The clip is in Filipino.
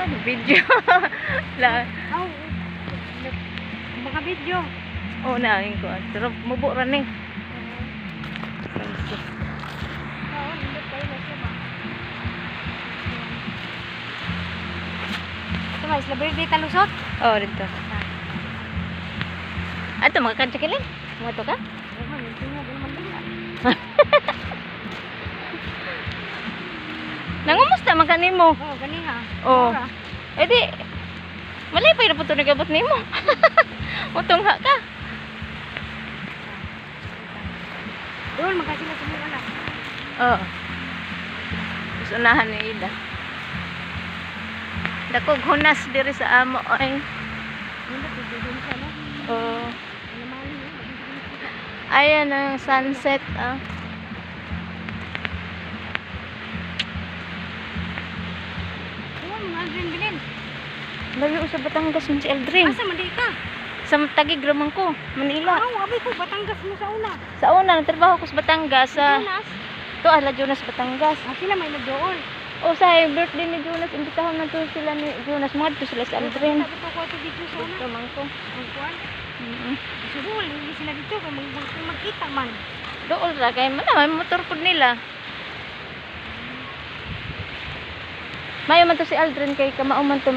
Video. La. Oh, mga video. Oh, naing ko. Pero mubo ra ni. Na ba, Isla Verde talusot? Oh, dito. Ato mga kancha kilin. Mga to ka? Oo, Nangumusta man kanimo? Oo, gani ha. Oo. Mura. Eh di, malay pa na po ito nagabot nimo. Utong ha ka. Doon, magkasila sa mga anak. Oo. Mas unahan ni Ida. Dakog hunas diri sa amo ay. No? Oh. Yun. Ayan ang sunset ah. Aldrin Bilin. Layo sa Batangas man si Eldrin. Asa, mandi ka? Sa Tagig raman ko, Manila. Oo, abi ko, Batangas mo sa una. Sa una, nagtrabaho ko sa Batangas. Sa, Jonas. to, ala Jonas, Batangas. Ah, sila may nagdoon. O sa birthday ni Jonas, imbitahon na to sila ni Jonas. Mga to sila sa Aldrin. Sabi ko ko ito dito sa una. Gusto man ko. Ang kuwan. Mm Siguro, hindi sila dito. Mag- magkita man. Dool ra kay man may motor pud nila. Mayo man to si Aldrin kay kamao man to